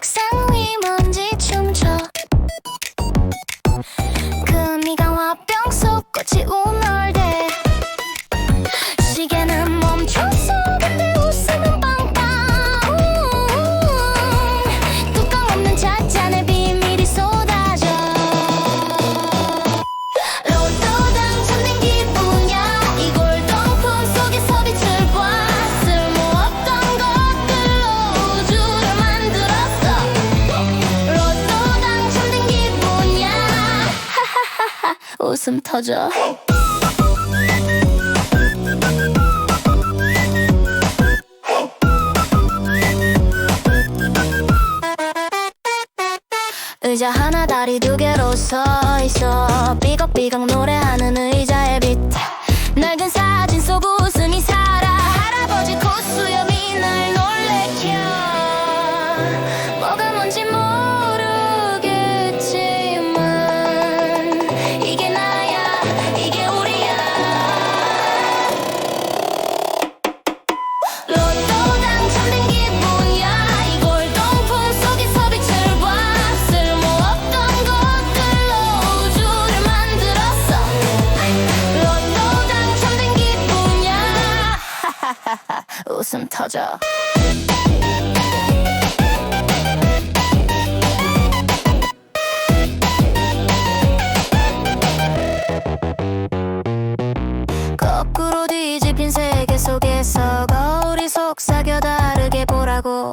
책상 웃음 터져. 의자 하나 다리 두 개로 서 있어. 삐걱삐걱 노래 웃음 터져. 거꾸로 뒤집힌 세계 속에서 거울이 속삭여 다르게 보라고